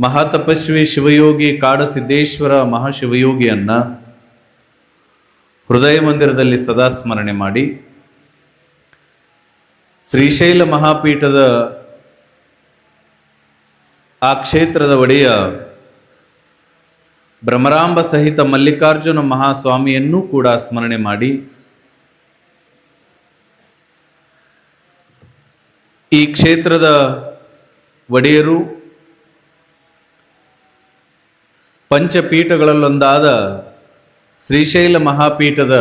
ಮಹಾತಪಸ್ವಿ ಶಿವಯೋಗಿ ಕಾಡಸಿದ್ದೇಶ್ವರ ಮಹಾಶಿವಯೋಗಿಯನ್ನು ಹೃದಯ ಮಂದಿರದಲ್ಲಿ ಸದಾ ಸ್ಮರಣೆ ಮಾಡಿ ಶ್ರೀಶೈಲ ಮಹಾಪೀಠದ ಆ ಕ್ಷೇತ್ರದ ಒಡೆಯ ಭ್ರಮರಾಂಬ ಸಹಿತ ಮಲ್ಲಿಕಾರ್ಜುನ ಮಹಾಸ್ವಾಮಿಯನ್ನೂ ಕೂಡ ಸ್ಮರಣೆ ಮಾಡಿ ಈ ಕ್ಷೇತ್ರದ ಒಡೆಯರು ಪಂಚಪೀಠಗಳಲ್ಲೊಂದಾದ ಶ್ರೀಶೈಲ ಮಹಾಪೀಠದ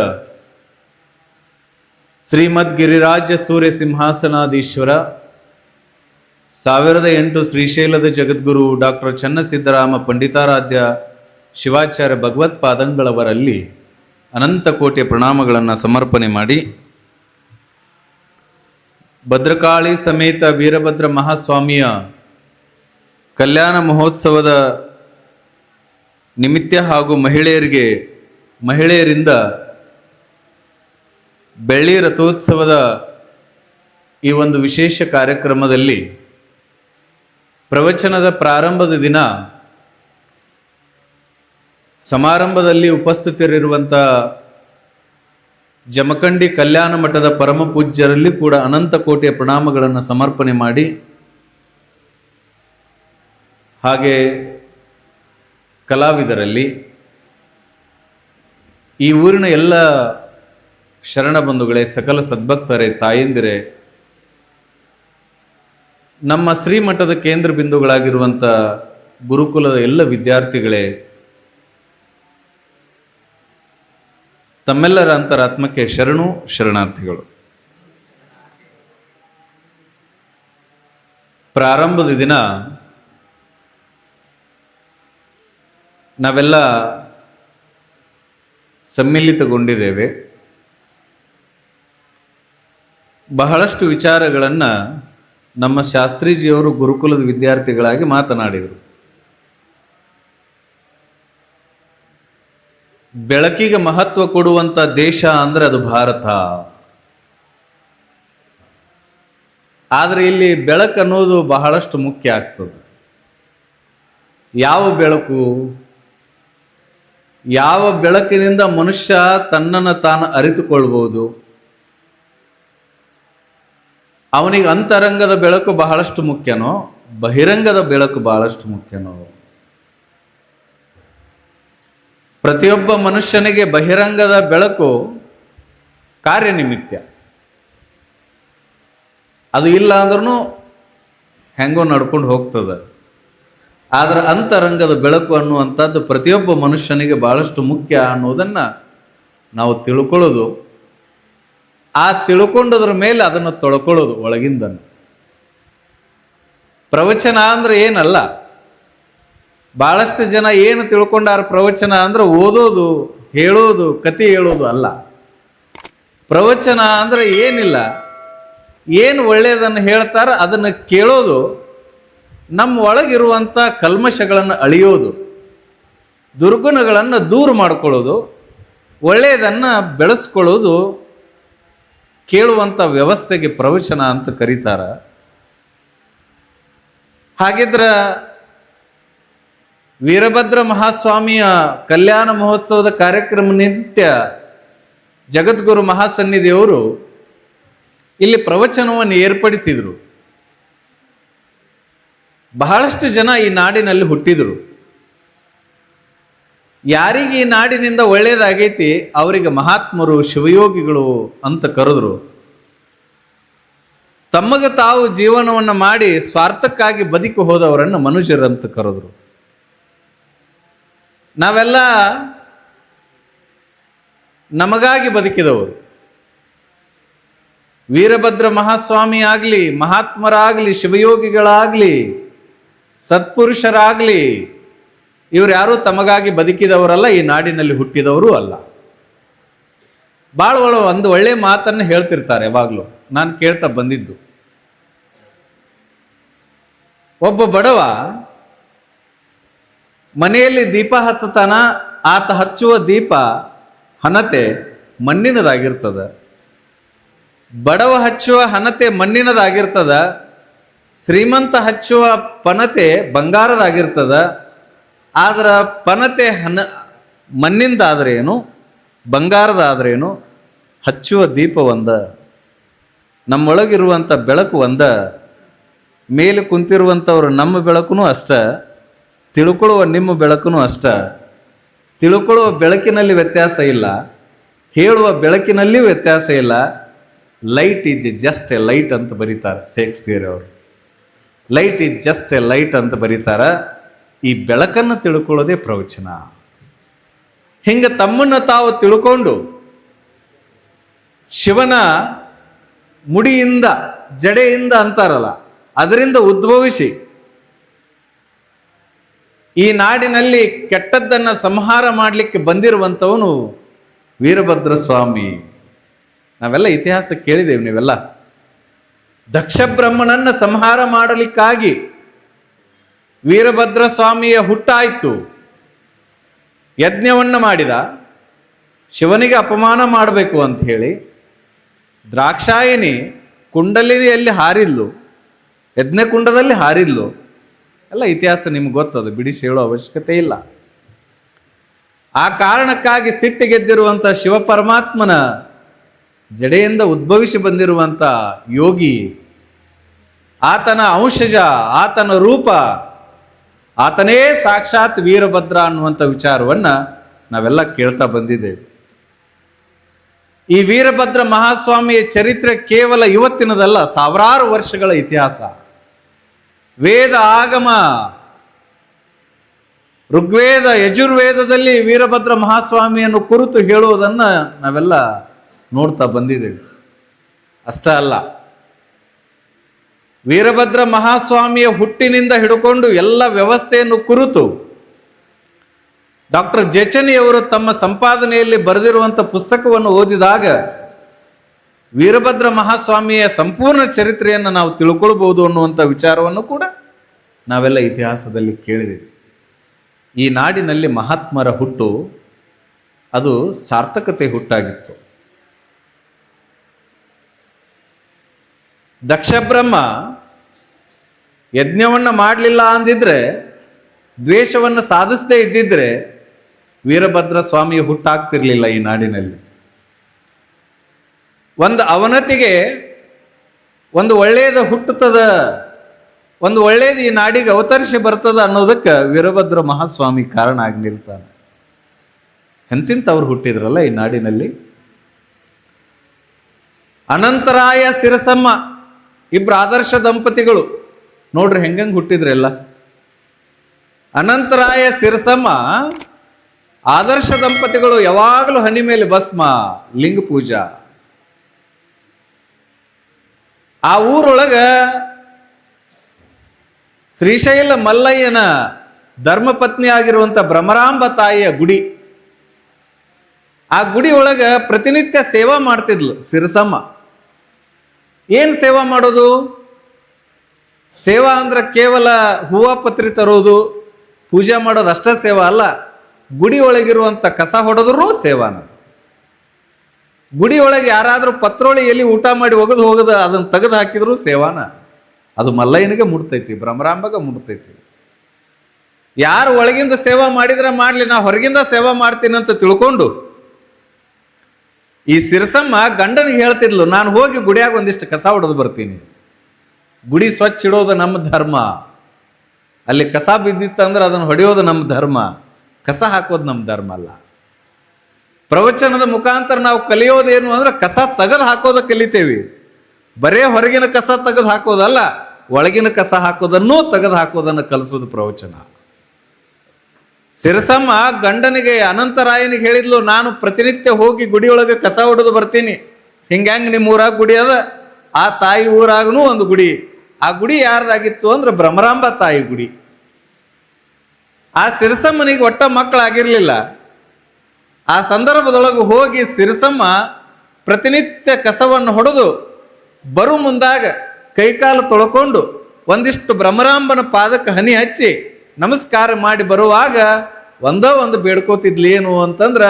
ಶ್ರೀಮದ್ ಗಿರಿರಾಜ ಸೂರ್ಯ ಸಿಂಹಾಸನಾಧೀಶ್ವರ, ಸಾವಿರದ ಎಂಟು ಶ್ರೀಶೈಲದ ಜಗದ್ಗುರು ಡಾಕ್ಟರ್ ಚನ್ನಸಿದ್ದರಾಮ ಪಂಡಿತಾರಾಧ್ಯ ಶಿವಾಚಾರ್ಯ ಭಗವತ್ಪಾದಂಗಳವರಲ್ಲಿ ಅನಂತ ಕೋಟಿಯ ಪ್ರಣಾಮಗಳನ್ನು ಸಮರ್ಪಣೆ ಮಾಡಿ, ಭದ್ರಕಾಳಿ ಸಮೇತ ವೀರಭದ್ರ ಮಹಾಸ್ವಾಮಿಯ ಕಲ್ಯಾಣ ಮಹೋತ್ಸವದ ನಿಮಿತ್ತ ಹಾಗೂ ಮಹಿಳೆಯರಿಗೆ, ಮಹಿಳೆಯರಿಂದ ಬೆಳ್ಳಿ ರಥೋತ್ಸವದ ಈ ಒಂದು ವಿಶೇಷ ಕಾರ್ಯಕ್ರಮದಲ್ಲಿ ಪ್ರವಚನದ ಪ್ರಾರಂಭದ ದಿನ ಸಮಾರಂಭದಲ್ಲಿ ಉಪಸ್ಥಿತರಿರುವಂಥ ಜಮಖಂಡಿ ಕಲ್ಯಾಣ ಮಠದ ಪರಮ ಪೂಜ್ಯರಲ್ಲಿ ಕೂಡ ಅನಂತ ಕೋಟಿಯ ಪ್ರಣಾಮಗಳನ್ನು ಸಮರ್ಪಣೆ ಮಾಡಿ, ಹಾಗೆ ಕಲಾವಿದರಲ್ಲಿ ಈ ಊರಿನ ಎಲ್ಲ ಶರಣ ಬಂಧುಗಳೇ, ಸಕಲ ಸದ್ಭಕ್ತರೇ, ತಾಯಂದಿರೆ, ನಮ್ಮ ಶ್ರೀಮಠದ ಕೇಂದ್ರ ಬಿಂದುಗಳಾಗಿರುವಂಥ ಗುರುಕುಲದ ಎಲ್ಲ ವಿದ್ಯಾರ್ಥಿಗಳೇ, ತಮ್ಮೆಲ್ಲರ ಅಂತರಾತ್ಮಕ್ಕೆ ಶರಣು ಶರಣಾರ್ಥಿಗಳು. ಪ್ರಾರಂಭದ ದಿನ ನಾವೆಲ್ಲ ಸಮ್ಮಿಲಿತಗೊಂಡಿದ್ದೇವೆ. ಬಹಳಷ್ಟು ವಿಚಾರಗಳನ್ನು ನಮ್ಮ ಶಾಸ್ತ್ರೀಜಿಯವರು ಗುರುಕುಲದ ವಿದ್ಯಾರ್ಥಿಗಳಾಗಿ ಮಾತನಾಡಿದರು. ಬೆಳಕಿಗೆ ಮಹತ್ವ ಕೊಡುವಂಥ ದೇಶ ಅಂದರೆ ಅದು ಭಾರತ. ಆದರೆ ಇಲ್ಲಿ ಬೆಳಕು ಅನ್ನೋದು ಬಹಳಷ್ಟು ಮುಖ್ಯ ಆಗ್ತದೆ. ಯಾವ ಬೆಳಕು? ಯಾವ ಬೆಳಕಿನಿಂದ ಮನುಷ್ಯ ತನ್ನನ್ನು ತಾನು ಅರಿತುಕೊಳ್ಬೋದು ಅವನಿಗೆ ಅಂತರಂಗದ ಬೆಳಕು ಬಹಳಷ್ಟು ಮುಖ್ಯನೋ? ಬಹಿರಂಗದ ಬೆಳಕು ಬಹಳಷ್ಟು ಮುಖ್ಯನೋ? ಪ್ರತಿಯೊಬ್ಬ ಮನುಷ್ಯನಿಗೆ ಬಹಿರಂಗದ ಬೆಳಕು ಕಾರ್ಯನಿಮಿತ್ಯ ಅದು ಇಲ್ಲ ಅಂದ್ರೂ ಹೆಂಗೋ ನಡ್ಕೊಂಡು ಹೋಗ್ತದೆ. ಆದರೆ ಅಂತರಂಗದ ಬೆಳಕು ಅನ್ನುವಂಥದ್ದು ಪ್ರತಿಯೊಬ್ಬ ಮನುಷ್ಯನಿಗೆ ಭಾಳಷ್ಟು ಮುಖ್ಯ ಅನ್ನೋದನ್ನು ನಾವು ತಿಳ್ಕೊಳ್ಳೋದು. ಆ ತಿಳ್ಕೊಂಡದ್ರ ಮೇಲೆ ಅದನ್ನು ತೊಳ್ಕೊಳ್ಳೋದು ಒಳಗಿಂದ ಪ್ರವಚನ ಅಂದ್ರೆ ಏನಲ್ಲ? ಭಾಳಷ್ಟು ಜನ ಏನು ತಿಳ್ಕೊಂಡಾರ ಪ್ರವಚನ ಅಂದ್ರೆ ಓದೋದು, ಹೇಳೋದು ಕತೆ ಹೇಳೋದು ಅಲ್ಲ. ಪ್ರವಚನ ಅಂದ್ರೆ ಏನಿಲ್ಲ? ಏನು ಒಳ್ಳೆಯದನ್ನು ಹೇಳ್ತಾರ ಅದನ್ನು ಕೇಳೋದು ನಮ್ಮ ಒಳಗಿರುವಂಥ ಕಲ್ಮಶಗಳನ್ನು ಅಳಿಯೋದು, ದುರ್ಗುಣಗಳನ್ನು ದೂರ ಮಾಡ್ಕೊಳ್ಳೋದು, ಒಳ್ಳೆಯದನ್ನು ಬೆಳೆಸ್ಕೊಳ್ಳೋದು ಕೇಳುವಂಥ ವ್ಯವಸ್ಥೆಗೆ ಪ್ರವಚನ ಅಂತ ಕರೀತಾರೆ. ಹಾಗಿದ್ರ ವೀರಭದ್ರ ಮಹಾಸ್ವಾಮಿಯ ಕಲ್ಯಾಣ ಮಹೋತ್ಸವದ ಕಾರ್ಯಕ್ರಮ ನಿತ್ಯ ಜಗದ್ಗುರು ಮಹಾಸನ್ನಿಧಿಯವರು ಇಲ್ಲಿ ಪ್ರವಚನವನ್ನು ಏರ್ಪಡಿಸಿದರು. ಬಹಳಷ್ಟು ಜನ ಈ ನಾಡಿನಲ್ಲಿ ಹುಟ್ಟಿದರು. ಯಾರಿಗೆ ಈ ನಾಡಿನಿಂದ ಒಳ್ಳೆಯದಾಗೈತಿ ಅವರಿಗೆ ಮಹಾತ್ಮರು, ಶಿವಯೋಗಿಗಳು ಅಂತ ಕರೆದ್ರು. ತಮಗೆ ತಾವು ಜೀವನವನ್ನು ಮಾಡಿ ಸ್ವಾರ್ಥಕ್ಕಾಗಿ ಬದುಕಿ ಹೋದವರನ್ನು ಮನುಷ್ಯರಂತ ಕರೆದ್ರು. ನಾವೆಲ್ಲ ನಮಗಾಗಿ ಬದುಕಿದವರು. ವೀರಭದ್ರ ಮಹಾಸ್ವಾಮಿ ಆಗಲಿ, ಮಹಾತ್ಮರಾಗಲಿ, ಶಿವಯೋಗಿಗಳಾಗಲಿ ಸತ್ಪುರುಷರಾಗಲಿ ಇವರು ಯಾರೂ ತಮಗಾಗಿ ಬದುಕಿದವರಲ್ಲ, ಈ ನಾಡಿನಲ್ಲಿ ಹುಟ್ಟಿದವರು ಅಲ್ಲ. ಭಾಳ ಒಳ ಒಂದು ಒಳ್ಳೆ ಮಾತನ್ನು ಹೇಳ್ತಿರ್ತಾರೆ ಯಾವಾಗಲೂ. ನಾನು ಕೇಳ್ತಾ ಬಂದಿದ್ದು. ಒಬ್ಬ ಬಡವ ಮನೆಯಲ್ಲಿ ದೀಪ ಹಚ್ಚತಾನ ಆತ ಹಚ್ಚುವ ದೀಪ ಹನತೆ ಮಣ್ಣಿನದಾಗಿರ್ತದ. ಬಡವ ಹಚ್ಚುವ ಹನತೆ ಮಣ್ಣಿನದಾಗಿರ್ತದ. ಶ್ರೀಮಂತ ಹಚ್ಚುವ ಪನತೆ ಬಂಗಾರದಾಗಿರ್ತದ, ಆದ್ರೆ ಪನತೆ ಹನ, ಮಣ್ಣಿಂದಾದ್ರೇನು, ಬಂಗಾರದಾದ್ರೇನು, ಹಚ್ಚುವ ದೀಪ ಒಂದ ನಮ್ಮೊಳಗಿರುವಂಥ ಬೆಳಕು ಒಂದ, ಮೇಲೆ ಕುಂತಿರುವಂಥವ್ರು ನಮ್ಮ ಬೆಳಕುನು ಅಷ್ಟ, ತಿಳ್ಕೊಳ್ಳುವ ನಿಮ್ಮ ಬೆಳಕುನು ಅಷ್ಟ, ತಿಳ್ಕೊಳ್ಳುವ ಬೆಳಕಿನಲ್ಲಿ ವ್ಯತ್ಯಾಸ ಇಲ್ಲ, ಹೇಳುವ ಬೆಳಕಿನಲ್ಲಿ ವ್ಯತ್ಯಾಸ ಇಲ್ಲ light is just a light ಅಂತ ಬರೀತಾರೆ ಶೇಕ್ಸ್ಪಿಯರ್ ಅವರು. Light is just a light ಅಂತ ಬರೀತಾರ. ಈ ಬೆಳಕನ್ನು ತಿಳ್ಕೊಳ್ಳೋದೇ ಪ್ರವಚನ. ಹಿಂಗೆ ತಮ್ಮನ್ನು ತಾವು ತಿಳ್ಕೊಂಡು ಶಿವನ ಮುಡಿಯಿಂದ, ಜಡೆಯಿಂದ ಅಂತಾರಲ್ಲ, ಅದರಿಂದ ಉದ್ಭವಿಸಿ ಈ ನಾಡಿನಲ್ಲಿ ಕೆಟ್ಟದ್ದನ್ನು ಸಂಹಾರ ಮಾಡಲಿಕ್ಕೆ ಬಂದಿರುವಂಥವನು ವೀರಭದ್ರ ಸ್ವಾಮಿ ನಾವೆಲ್ಲ ಇತಿಹಾಸ ಕೇಳಿದ್ದೇವೆ ನೀವೆಲ್ಲ. ದಕ್ಷ ಬ್ರಹ್ಮನನ್ನ ಸಂಹಾರ ಮಾಡಲಿಕ್ಕಾಗಿ ವೀರಭದ್ರ ಸ್ವಾಮಿಯ ಹುಟ್ಟಾಯಿತು. ಯಜ್ಞವನ್ನು ಮಾಡಿದ. ಶಿವನಿಗೆ ಅಪಮಾನ ಮಾಡಬೇಕು ಅಂತ ಹೇಳಿ ದ್ರಾಕ್ಷಾಯಿನಿ ಕುಂಡಲಿನಿಯಲ್ಲಿ ಹಾರಿದ್ಲು. ಯಜ್ಞಕುಂಡದಲ್ಲಿ ಹಾರಿದ್ಲು. ಎಲ್ಲ ಇತಿಹಾಸ ನಿಮ್ಗೆ ಗೊತ್ತದು ಬಿಡಿಸಿ ಹೇಳೋ ಅವಶ್ಯಕತೆ ಇಲ್ಲ. ಆ ಕಾರಣಕ್ಕಾಗಿ ಸಿಟ್ಟು ಗೆದ್ದಿರುವಂಥ ಶಿವ ಪರಮಾತ್ಮನ ಜಡೆಯಿಂದ ಉದ್ಭವಿಸಿ ಬಂದಿರುವಂಥ ಯೋಗಿ, ಆತನ ಅಂಶಜ ಆತನ ರೂಪ, ಆತನೇ ಸಾಕ್ಷಾತ್ ವೀರಭದ್ರ ಅನ್ನುವಂಥ ವಿಚಾರವನ್ನು ನಾವೆಲ್ಲ ಕೇಳ್ತಾ ಬಂದಿದ್ದೇವೆ. ಈ ವೀರಭದ್ರ ಮಹಾಸ್ವಾಮಿಯ ಚರಿತ್ರೆ ಕೇವಲ ಇವತ್ತಿನದಲ್ಲ, ಸಾವಿರಾರು ವರ್ಷಗಳ ಇತಿಹಾಸ. ವೇದ ಆಗಮ, ಋಗ್ವೇದ, ಯಜುರ್ವೇದದಲ್ಲಿ ವೀರಭದ್ರ ಮಹಾಸ್ವಾಮಿಯನ್ನು ಕುರಿತು ಹೇಳುವುದನ್ನ ನಾವೆಲ್ಲ ನೋಡ್ತಾ ಬಂದಿದ್ದೇವೆ. ಅಷ್ಟೇ ಅಲ್ಲ. ವೀರಭದ್ರ ಮಹಾಸ್ವಾಮಿಯ ಹುಟ್ಟಿನಿಂದ ಹಿಡ್ಕೊಂಡು ಎಲ್ಲ ವ್ಯವಸ್ಥೆಯನ್ನು ಕುರಿತು ಡಾಕ್ಟರ್ ಜಚನಿಯವರು ತಮ್ಮ ಸಂಪಾದನೆಯಲ್ಲಿ ಬರೆದಿರುವಂಥ ಪುಸ್ತಕವನ್ನು ಓದಿದಾಗ ವೀರಭದ್ರ ಮಹಾಸ್ವಾಮಿಯ ಸಂಪೂರ್ಣ ಚರಿತ್ರೆಯನ್ನು ನಾವು ತಿಳ್ಕೊಳ್ಬಹುದು ಅನ್ನುವಂಥ ವಿಚಾರವನ್ನು ಕೂಡ ನಾವೆಲ್ಲ ಇತಿಹಾಸದಲ್ಲಿ ಕೇಳಿದ್ದೀವಿ. ಈ ನಾಡಿನಲ್ಲಿ ಮಹಾತ್ಮರ ಹುಟ್ಟು ಅದು ಸಾರ್ಥಕತೆ ಹುಟ್ಟಾಗಿತ್ತು. ದಕ್ಷಬ್ರಹ್ಮ ಯಜ್ಞವನ್ನು ಮಾಡಲಿಲ್ಲ ಅಂದಿದ್ರೆ, ದ್ವೇಷವನ್ನು ಸಾಧಿಸದೇ ಇದ್ದಿದ್ರೆ ವೀರಭದ್ರ ಸ್ವಾಮಿ ಹುಟ್ಟಾಗ್ತಿರ್ಲಿಲ್ಲ ಈ ನಾಡಿನಲ್ಲಿ. ಒಂದು ಅವನತಿಗೆ ಒಂದು ಒಳ್ಳೆಯದ ಹುಟ್ಟುತ್ತದ, ಒಂದು ಒಳ್ಳೆಯದು ಈ ನಾಡಿಗೆ ಅವತರಿಸಿ ಬರ್ತದ ಅನ್ನೋದಕ್ಕೆ ವೀರಭದ್ರ ಮಹಾಸ್ವಾಮಿ ಕಾರಣ ಆಗಿ ನಿಲ್ತಾನೆ ಎಂತಿಂತವ್ರು ಹುಟ್ಟಿದ್ರಲ್ಲ ಈ ನಾಡಿನಲ್ಲಿ? ಅನಂತರಾಯ ಸಿರಸಮ್ಮ ಇಬ್ರು ಆದರ್ಶ ದಂಪತಿಗಳು. ನೋಡ್ರಿ ಹೆಂಗಂಗೆ ಹುಟ್ಟಿದ್ರೆಲ್ಲ ಅನಂತರಾಯ ಸಿರಸಮ್ಮ, ಆದರ್ಶ ದಂಪತಿಗಳು ಯಾವಾಗಲೂ ಹನಿ ಮೇಲೆ ಭಸ್ಮ, ಲಿಂಗ ಪೂಜಾ. ಆ ಊರೊಳಗ ಶ್ರೀಶೈಲ ಮಲ್ಲಯ್ಯನ ಧರ್ಮಪತ್ನಿ ಆಗಿರುವಂಥ ಭ್ರಮರಾಂಬ ತಾಯಿಯ ಗುಡಿ. ಆ ಗುಡಿ ಒಳಗ ಪ್ರತಿನಿತ್ಯ ಸೇವಾ ಮಾಡ್ತಿದ್ಲು ಸಿರಸಮ್ಮ. ಏನು ಸೇವಾ ಮಾಡೋದು? ಸೇವಾ ಅಂದ್ರೆ ಕೇವಲ ಹೂವ ಪತ್ರಿ ತರೋದು, ಪೂಜೆ ಮಾಡೋದು ಅಷ್ಟೇ ಸೇವಾ ಅಲ್ಲ. ಗುಡಿ ಒಳಗಿರುವಂಥ ಕಸ ಹೊಡೆದ್ರೂ ಸೇವಾನ ಗುಡಿ ಒಳಗೆ ಯಾರಾದರೂ ಪತ್ರೊಳಿ ಎಲ್ಲಿ ಊಟ ಮಾಡಿ ಒಗೆದು ಹೋಗದ, ಅದನ್ನು ತೆಗೆದು ಹಾಕಿದ್ರು ಸೇವಾನ ಅದು ಮಲ್ಲಯ್ಯನಿಗೆ ಮುಟ್ತೈತಿ, ಭ್ರಮರಾಂಬಗ ಮುಟ್ತೈತಿ. ಯಾರು ಒಳಗಿಂದ ಸೇವಾ ಮಾಡಿದ್ರೆ ಮಾಡಲಿ, ನಾ ಹೊರಗಿಂದ ಸೇವಾ ಮಾಡ್ತೀನಿ ಅಂತ ತಿಳ್ಕೊಂಡು ಈ ಸಿರಸಮ್ಮ ಗಂಡನಿಗೆ ಹೇಳ್ತಿದ್ಲು, ನಾನು ಹೋಗಿ ಗುಡಿಯಾಗ ಒಂದಿಷ್ಟು ಕಸ ಹೊಡೆದು ಬರ್ತೀನಿ. ಗುಡಿ ಸ್ವಚ್ಛ ಇಡೋದು ನಮ್ಮ ಧರ್ಮ. ಅಲ್ಲಿ ಕಸ ಬಿದ್ದಿತ್ತಂದ್ರೆ ಅದನ್ನು ಹೊಡೆಯೋದು ನಮ್ಮ ಧರ್ಮ. ಕಸ ಹಾಕೋದು ನಮ್ಮ ಧರ್ಮ ಅಲ್ಲ. ಪ್ರವಚನದ ಮುಖಾಂತರ ನಾವು ಕಲಿಯೋದೇನು ಅಂದ್ರೆ ಕಸ ತೆಗೆದು ಹಾಕೋದು ಕಲಿತೇವೆ. ಬರೇ ಹೊರಗಿನ ಕಸ ತೆಗೆದು ಹಾಕೋದಲ್ಲ, ಒಳಗಿನ ಕಸ ಹಾಕೋದನ್ನು ತೆಗೆದು ಹಾಕೋದನ್ನು ಕಲಿಸೋದು ಪ್ರವಚನ. ಸಿರಸಮ್ಮ ಗಂಡನಿಗೆ ಅನಂತರಾಯನಿಗೆ ಹೇಳಿದ್ಲು, ನಾನು ಪ್ರತಿನಿತ್ಯ ಹೋಗಿ ಗುಡಿಯೊಳಗೆ ಕಸ ಹೊಡೆದು ಬರ್ತೀನಿ. ಹಿಂಗ್ಯಾಂಗ್ ನಿಮ್ಮ ಊರಾಗ ಗುಡಿ ಅದ. ಆ ತಾಯಿ ಊರಾಗೂ ಒಂದು ಗುಡಿ. ಆ ಗುಡಿ ಯಾರ್ದಾಗಿತ್ತು ಅಂದ್ರೆ ಭ್ರಮರಾಂಬ ತಾಯಿ ಗುಡಿ. ಆ ಸಿರಸಮ್ಮನಿಗೆ ಒಟ್ಟ ಮಕ್ಕಳಾಗಿರ್ಲಿಲ್ಲ. ಆ ಸಂದರ್ಭದೊಳಗೆ ಹೋಗಿ ಸಿರಸಮ್ಮ ಪ್ರತಿನಿತ್ಯ ಕಸವನ್ನು ಹೊಡೆದು ಬರು ಮುಂದಾಗ ಕೈಕಾಲು ತೊಳ್ಕೊಂಡು ಒಂದಿಷ್ಟು ಭ್ರಮರಾಂಬನ ಪಾದಕ್ಕೆ ಹನಿ ಹಚ್ಚಿ ನಮಸ್ಕಾರ ಮಾಡಿ ಬರುವಾಗ ಒಂದೋ ಒಂದು ಬೇಡ್ಕೋತಿದ್ಲಿ ಏನು ಅಂತಂದ್ರ,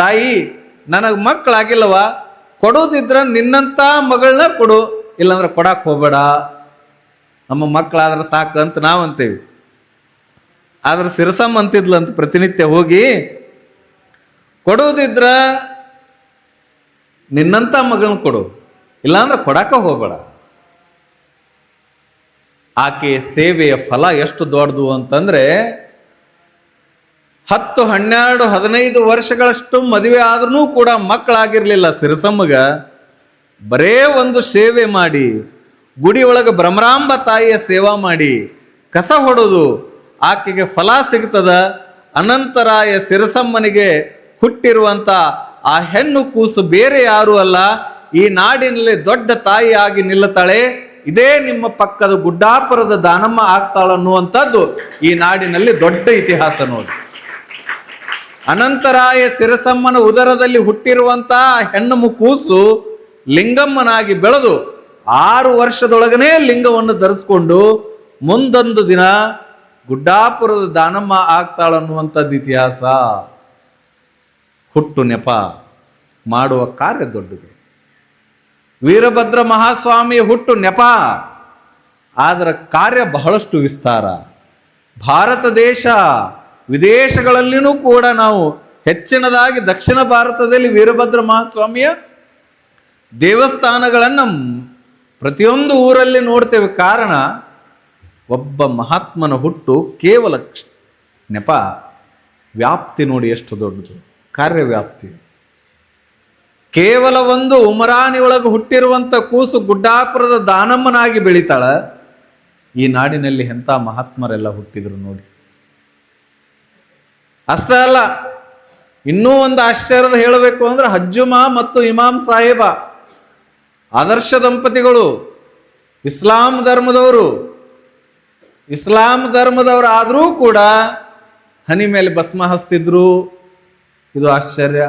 ತಾಯಿ, ನನಗೆ ಮಕ್ಕಳಾಗಿಲ್ಲವ, ಕೊಡೋದಿದ್ರೆ ನಿನ್ನಂತ ಮಗಳನ್ನ ಕೊಡು, ಇಲ್ಲಾಂದ್ರೆ ಕೊಡಕ್ಕೆ ಹೋಗಬೇಡ. ನಮ್ಮ ಮಕ್ಕಳಾದ್ರೆ ಸಾಕು ಅಂತ ನಾವು ಅಂತೀವಿ ಆದ್ರೆ ಸಿರಸಮ್ಮ ಅಂತಿದ್ಲಂತ ಪ್ರತಿನಿತ್ಯ ಹೋಗಿ, ಕೊಡೋದಿದ್ರ ನಿನ್ನಂತ ಮಗಳನ್ನ ಕೊಡು, ಇಲ್ಲಾಂದ್ರೆ ಕೊಡಕ್ಕೆ ಹೋಗಬೇಡ. ಆಕೆಯ ಸೇವೆಯ ಫಲ ಎಷ್ಟು ದೊಡ್ಡದು ಅಂತಂದ್ರೆ ಹತ್ತು, ಹನ್ನೆರಡು, ಹದಿನೈದು ವರ್ಷಗಳಷ್ಟು ಮದುವೆ ಆದ್ರೂ ಕೂಡ ಮಕ್ಕಳಾಗಿರಲಿಲ್ಲ ಸಿರಸಮ್ಮಗ. ಬರೇ ಒಂದು ಸೇವೆ ಮಾಡಿ, ಗುಡಿ ಒಳಗೆ ಭ್ರಮರಾಂಬ ತಾಯಿಯ ಸೇವಾ ಮಾಡಿ, ಕಸ ಹೊಡೋದು ಆಕೆಗೆ ಫಲ ಸಿಗ್ತದ. ಅನಂತರಾಯ ಸಿರಸಮ್ಮನಿಗೆ ಹುಟ್ಟಿರುವಂತ ಆ ಹೆಣ್ಣು ಕೂಸು ಬೇರೆ ಯಾರು ಅಲ್ಲ. ಈ ನಾಡಿನಲ್ಲಿ ದೊಡ್ಡ ತಾಯಿಯಾಗಿ ನಿಲ್ಲುತ್ತಾಳೆ. ಇದೇ ನಿಮ್ಮ ಪಕ್ಕದ ಗುಡ್ಡಾಪುರದ ದಾನಮ್ಮ ಆಗ್ತಾಳನ್ನುವಂಥದ್ದು ಈ ನಾಡಿನಲ್ಲಿ ದೊಡ್ಡ ಇತಿಹಾಸ ನೋಡಿ. ಅನಂತರಾಯ ಸಿರಸಮ್ಮನ ಉದರದಲ್ಲಿ ಹುಟ್ಟಿರುವಂತಹ ಹೆಣ್ಣು ಕೂಸು ಲಿಂಗಮ್ಮನಾಗಿ ಬೆಳೆದು ಆರು ವರ್ಷದೊಳಗನೆ ಲಿಂಗವನ್ನು ಧರಿಸ್ಕೊಂಡು ಮುಂದೊಂದು ದಿನ ಗುಡ್ಡಾಪುರದ ದಾನಮ್ಮ ಆಗ್ತಾಳನ್ನುವಂಥದ್ದು ಇತಿಹಾಸ. ಹುಟ್ಟು ನೆಪ ಮಾಡುವ ಕಾರ್ಯ ದೊಡ್ಡದು. ವೀರಭದ್ರ ಮಹಾಸ್ವಾಮಿ ಹುಟ್ಟು ನೆಪ. ಆದರೆ ಕಾರ್ಯ ಬಹಳಷ್ಟು ವಿಸ್ತಾರ. ಭಾರತ ದೇಶ ವಿದೇಶಗಳಲ್ಲಿನೂ ಕೂಡ ನಾವು ಹೆಚ್ಚಿನದಾಗಿ ದಕ್ಷಿಣ ಭಾರತದಲ್ಲಿ ವೀರಭದ್ರ ಮಹಾಸ್ವಾಮಿಯ ದೇವಸ್ಥಾನಗಳನ್ನು ಪ್ರತಿಯೊಂದು ಊರಲ್ಲಿ ನೋಡ್ತೇವೆ. ಕಾರಣ ಒಬ್ಬ ಮಹಾತ್ಮನ ಹುಟ್ಟು ಕೇವಲ ನೆಪ. ವ್ಯಾಪ್ತಿ ನೋಡಿ ಎಷ್ಟು ದೊಡ್ಡದು. ಕಾರ್ಯವ್ಯಾಪ್ತಿ. ಕೇವಲ ಒಂದು ಉಮರಾನಿ ಒಳಗೆ ಹುಟ್ಟಿರುವಂಥ ಕೂಸು ಗುಡ್ಡಾಪುರದ ದಾನಮ್ಮನಾಗಿ ಬೆಳೀತಾಳ. ಈ ನಾಡಿನಲ್ಲಿ ಎಂಥ ಮಹಾತ್ಮರೆಲ್ಲ ಹುಟ್ಟಿದ್ರು ನೋಡಿ. ಅಷ್ಟೇ ಅಲ್ಲ, ಇನ್ನೂ ಒಂದು ಆಶ್ಚರ್ಯದ ಹೇಳಬೇಕು ಅಂದ್ರೆ ಹಜ್ಜುಮ ಮತ್ತು ಇಮಾಮ್ ಸಾಹೇಬ, ಆದರ್ಶ ದಂಪತಿಗಳು, ಇಸ್ಲಾಂ ಧರ್ಮದವರು ಇಸ್ಲಾಂ ಧರ್ಮದವರು ಆದರೂ ಕೂಡ ಹನಿ ಮೇಲೆ ಭಸ್ಮ ಹಸ್ತಿದ್ರು. ಇದು ಆಶ್ಚರ್ಯ.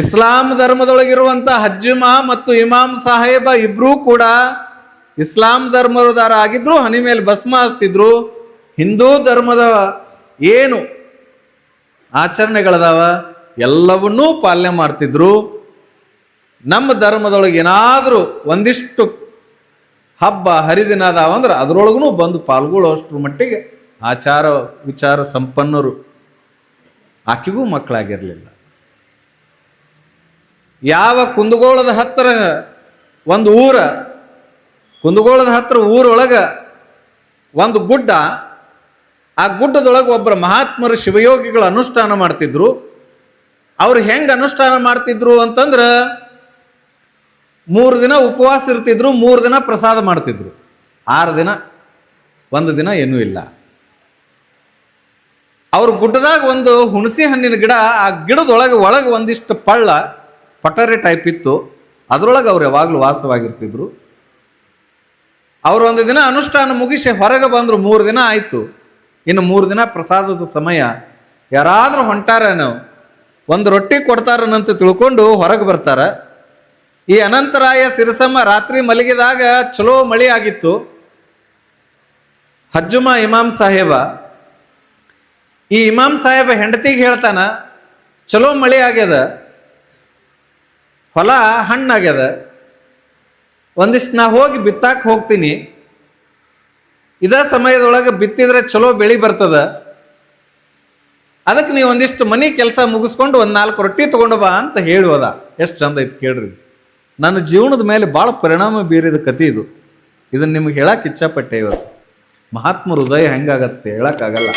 ಇಸ್ಲಾಂ ಧರ್ಮದೊಳಗಿರುವಂಥ ಹಜ್ಜುಮಾ ಮತ್ತು ಇಮಾಮ್ ಸಾಹೇಬ ಇಬ್ಬರೂ ಕೂಡ ಇಸ್ಲಾಂ ಧರ್ಮದಾರ ಆಗಿದ್ರು ಹನಿ ಮೇಲೆ ಭಸ್ಮ ಹಾಸ್ತಿದ್ರು. ಹಿಂದೂ ಧರ್ಮದ ಏನು ಆಚರಣೆಗಳದಾವ? ಎಲ್ಲವನ್ನೂ ಪಾಲನೆ ಮಾಡ್ತಿದ್ರು. ನಮ್ಮ ಧರ್ಮದೊಳಗೆ ಏನಾದರೂ ಒಂದಿಷ್ಟು ಹಬ್ಬ, ಹರಿದಿನ ಅದಾವ ಅಂದ್ರೆ ಅದರೊಳಗೂ ಬಂದು ಪಾಲ್ಗೊಳ್ಳೋಷ್ಟ್ರ ಮಟ್ಟಿಗೆ ಆಚಾರ ವಿಚಾರ ಸಂಪನ್ನರು. ಆಕೆಗೂ ಮಕ್ಕಳಾಗಿರಲಿಲ್ಲ. ಯಾವ ಕುಂದಗೋಳದ ಹತ್ತಿರ ಒಂದು ಊರ, ಕುಂದಗೋಳದ ಹತ್ತಿರ ಊರೊಳಗೆ ಒಂದು ಗುಡ್ಡ, ಆ ಗುಡ್ಡದೊಳಗೆ ಒಬ್ಬರ ಮಹಾತ್ಮರು ಶಿವಯೋಗಿಗಳು ಅನುಷ್ಠಾನ ಮಾಡ್ತಿದ್ರು. ಅವ್ರು ಹೆಂಗೆ ಅನುಷ್ಠಾನ ಮಾಡ್ತಿದ್ರು ಅಂತಂದ್ರೆ ಮೂರು ದಿನ ಉಪವಾಸ ಇರ್ತಿದ್ರು, ಮೂರು ದಿನ ಪ್ರಸಾದ ಮಾಡ್ತಿದ್ರು. ಆರು ದಿನ, ಒಂದು ದಿನ ಏನೂ ಇಲ್ಲ. ಅವ್ರ ಗುಡ್ಡದಾಗ ಒಂದು ಹುಣಸೆ ಹಣ್ಣಿನ ಗಿಡ, ಆ ಗಿಡದೊಳಗೆ ಒಳಗೆ ಒಂದಿಷ್ಟು ಪಳ್ಳ ಪಟರೆ ಟೈಪ್ ಇತ್ತು. ಅದರೊಳಗೆ ಅವ್ರು ಯಾವಾಗಲೂ ವಾಸವಾಗಿರ್ತಿದ್ರು. ಅವರು ಒಂದು ದಿನ ಅನುಷ್ಠಾನ ಮುಗಿಸಿ ಹೊರಗೆ ಬಂದರು, ಮೂರು ದಿನ ಆಯಿತು. ಇನ್ನು ಮೂರು ದಿನ ಪ್ರಸಾದದ ಸಮಯ. ಯಾರಾದರೂ ಹೊಂಟಾರೇನೋ ಒಂದು ರೊಟ್ಟಿ ಕೊಡ್ತಾರನಂತ ತಿಳ್ಕೊಂಡು ಹೊರಗೆ ಬರ್ತಾರ. ಈ ಅನಂತರಾಯ ಸಿರಿಸಮ್ಮ ರಾತ್ರಿ ಮಲಗಿದಾಗ ಚಲೋ ಮಳೆ ಆಗಿತ್ತು. ಹಜ್ಜುಮ ಇಮಾಮ್ ಸಾಹೇಬ. ಈ ಇಮಾಮ್ ಸಾಹೇಬ ಹೆಂಡತಿಗೆ ಹೇಳ್ತಾನ ಚಲೋ ಮಳೆ ಆಗ್ಯದ. ಹೊಲ ಹಣ್ಣಾಗ್ಯದ. ಒಂದಿಷ್ಟು ನಾ ಹೋಗಿ ಬಿತ್ತಾಕ ಹೋಗ್ತೀನಿ. ಇದ ಸಮಯದೊಳಗೆ ಬಿತ್ತಿದ್ರೆ ಚಲೋ ಬೆಳಿ ಬರ್ತದ. ಅದಕ್ಕೆ ನೀವು ಒಂದಿಷ್ಟು ಮನೆ ಕೆಲಸ ಮುಗಿಸ್ಕೊಂಡು ಒಂದು ನಾಲ್ಕು ರೊಟ್ಟಿ ತಗೊಂಡು ಬಾ ಅಂತ ಹೇಳುವದ ಎಷ್ಟು ಚಂದ ಐತೆ ಕೇಳ್ರಿ. ನನ್ನ ಜೀವನದ ಮೇಲೆ ಭಾಳ ಪರಿಣಾಮ ಬೀರಿದ ಕತೆ ಇದು. ಇದನ್ನು ನಿಮ್ಗೆ ಹೇಳಕ್ಕೆ ಇಚ್ಛಾಪಟ್ಟೆ ಇವತ್ತು. ಮಹಾತ್ಮ ಹೃದಯ ಹೆಂಗಾಗತ್ತೆ ಹೇಳಕ್ಕಾಗಲ್ಲ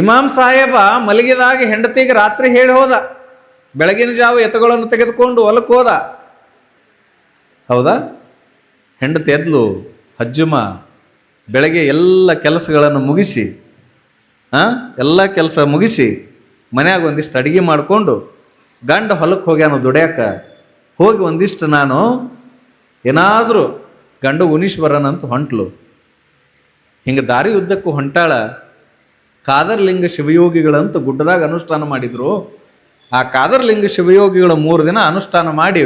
ಇಮಾಮ್ ಸಾಹೇಬ ಮಲಗಿದಾಗ ಹೆಂಡತಿಗೆ ರಾತ್ರಿ ಹೇಳಿ ಹೋದ. ಬೆಳಗಿನ ಜಾವ ಎತ್ತುಗಳನ್ನು ತೆಗೆದುಕೊಂಡು ಹೊಲಕ್ಕೆ ಹೋದ. ಹೌದಾ? ಹೆಂಡತಿ ಎದ್ಲು ಹಜ್ಜುಮ ಬೆಳಗ್ಗೆ ಎಲ್ಲ ಕೆಲಸಗಳನ್ನು ಮುಗಿಸಿ ಹಾಂ ಎಲ್ಲ ಕೆಲಸ ಮುಗಿಸಿ ಮನ್ಯಾಗ ಒಂದಿಷ್ಟು ಅಡುಗೆ ಮಾಡಿಕೊಂಡು ಗಂಡ ಹೊಲಕ್ಕೆ ಹೋಗ್ಯಾನ ದುಡ್ಯಾಕ. ಹೋಗಿ ಒಂದಿಷ್ಟು ನಾನು ಏನಾದರೂ ಗಂಡ ಉನಿಶ್ ಬರೋಣಂತ ಹೊಂಟ್ಲು. ಹಿಂಗೆ ದಾರಿ ಉದ್ದಕ್ಕೂ ಹೊಂಟಾಳ. ಕಾದರ್ಲಿಂಗ ಶಿವಯೋಗಿಗಳಂತ ಗುಡ್ಡದಾಗ ಅನುಷ್ಠಾನ ಮಾಡಿದ್ರು. ಆ ಕಾದರ್ಲಿಂಗ ಶಿವಯೋಗಿಗಳು ಮೂರು ದಿನ ಅನುಷ್ಠಾನ ಮಾಡಿ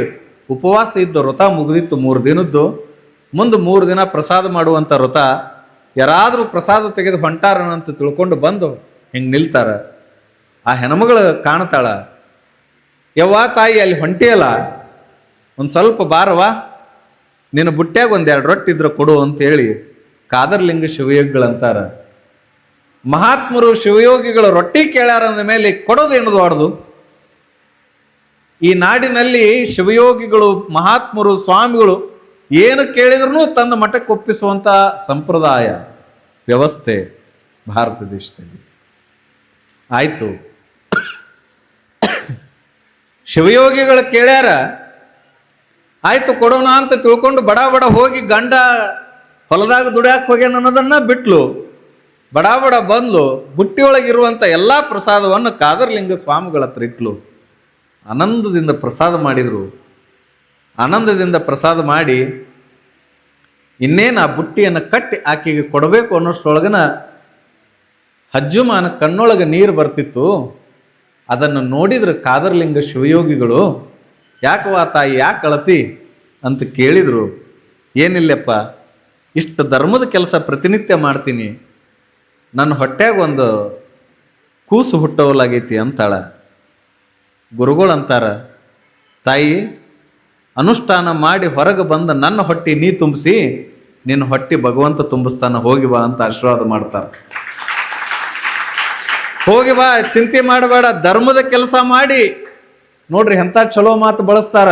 ಉಪವಾಸ ಇದ್ದ ವ್ರತ ಮುಗಿದಿತ್ತು ಮೂರು ದಿನದ್ದು. ಮುಂದೆ ಮೂರು ದಿನ ಪ್ರಸಾದ ಮಾಡುವಂಥ ವ್ರತ. ಯಾರಾದರೂ ಪ್ರಸಾದ ತೆಗೆದು ಹೊಂಟಾರನಂತ ತಿಳ್ಕೊಂಡು ಬಂದು ಹಿಂಗೆ ನಿಲ್ತಾರ. ಆ ಹೆಣ್ಮಗಳು ಕಾಣ್ತಾಳ. ಯವ್ವ ತಾಯಿ ಅಲ್ಲಿ ಹೊಂಟಿಯಲ್ಲ, ಒಂದು ಸ್ವಲ್ಪ ಬಾರವಾ ನಿನ್ನ ಬುಟ್ಟ್ಯಾಗ ಎರಡು ರೊಟ್ಟಿ ಇದ್ರೆ ಕೊಡು ಅಂತೇಳಿ ಕಾದರ್ಲಿಂಗ ಶಿವಯೋಗಿಗಳಂತಾರ ಮಹಾತ್ಮರು ಶಿವಯೋಗಿಗಳು ರೊಟ್ಟಿ ಕೇಳ್ಯಾರ ಅಂದ ಮೇಲೆ ಕೊಡೋದೇನದು ದೊಡ್ಡದು ಈ ನಾಡಿನಲ್ಲಿ ಶಿವಯೋಗಿಗಳು, ಮಹಾತ್ಮರು, ಸ್ವಾಮಿಗಳು ಏನು ಕೇಳಿದ್ರು ತನ್ನ ಮಠಕ್ಕೆ ಒಪ್ಪಿಸುವಂಥ ಸಂಪ್ರದಾಯ, ವ್ಯವಸ್ಥೆ ಭಾರತ ದೇಶದಲ್ಲಿ. ಆಯಿತು. ಶಿವಯೋಗಿಗಳು ಕೇಳ್ಯಾರ, ಆಯಿತು ಕೊಡೋಣ ಅಂತ ತಿಳ್ಕೊಂಡು ಬಡ ಬಡ ಹೋಗಿ ಗಂಡ ಹೊಲದಾಗ ದುಡ್ಯಾಕ ಹೋಗ್ಯಾನ ಅನ್ನೋದನ್ನ ಬಿಟ್ಲು. ಬಡ ಬಡ ಬಂದ್ಲು ಬುಟ್ಟಿಯೊಳಗಿರುವಂಥ ಎಲ್ಲ ಪ್ರಸಾದವನ್ನು ಕಾದರ್ಲಿಂಗ ಸ್ವಾಮಿಗಳ ಹತ್ರ ಇಟ್ಲು. ಆನಂದದಿಂದ ಪ್ರಸಾದ ಮಾಡಿದರು. ಆನಂದದಿಂದ ಪ್ರಸಾದ ಮಾಡಿ ಇನ್ನೇನು ಆ ಬುಟ್ಟಿಯನ್ನು ಕಟ್ಟಿ ಆಕೆಗೆ ಕೊಡಬೇಕು ಅನ್ನೋಷ್ಟೊಳಗನ ಹಜ್ಜುಮಾನ ಕಣ್ಣೊಳಗೆ ನೀರು ಬರ್ತಿತ್ತು. ಅದನ್ನು ನೋಡಿದ್ರೆ ಕಾದರ್ಲಿಂಗ ಶಿವಯೋಗಿಗಳು ಯಾಕವಾ ತಾಯಿ, ಯಾಕೆ ಅಳತಿ? ಅಂತ ಕೇಳಿದರು. ಏನಿಲ್ಲಪ್ಪ, ಇಷ್ಟು ಧರ್ಮದ ಕೆಲಸ ಪ್ರತಿನಿತ್ಯ ಮಾಡ್ತೀನಿ. ನನ್ನ ಹೊಟ್ಟೆಗೊಂದು ಒಂದು ಕೂಸು ಹುಟ್ಟವಲಾಗೈತಿ ಅಂತಾಳ. ಗುರುಗಳು ಅಂತಾರ ತಾಯಿ, ಅನುಷ್ಠಾನ ಮಾಡಿ ಹೊರಗೆ ಬಂದ ನನ್ನ ಹೊಟ್ಟಿ ನೀ ತುಂಬಿಸಿ, ನಿನ್ನ ಹೊಟ್ಟಿ ಭಗವಂತ ತುಂಬಿಸ್ತಾನ, ಹೋಗಿ ಬಾ ಅಂತ ಆಶೀರ್ವಾದ ಮಾಡ್ತಾರೆ. ಹೋಗಿ ಬಾ, ಚಿಂತೆ ಮಾಡಬೇಡ, ಧರ್ಮದ ಕೆಲಸ ಮಾಡಿ. ನೋಡ್ರಿ ಎಂಥ ಚಲೋ ಮಾತು ಬಳಸ್ತಾರ.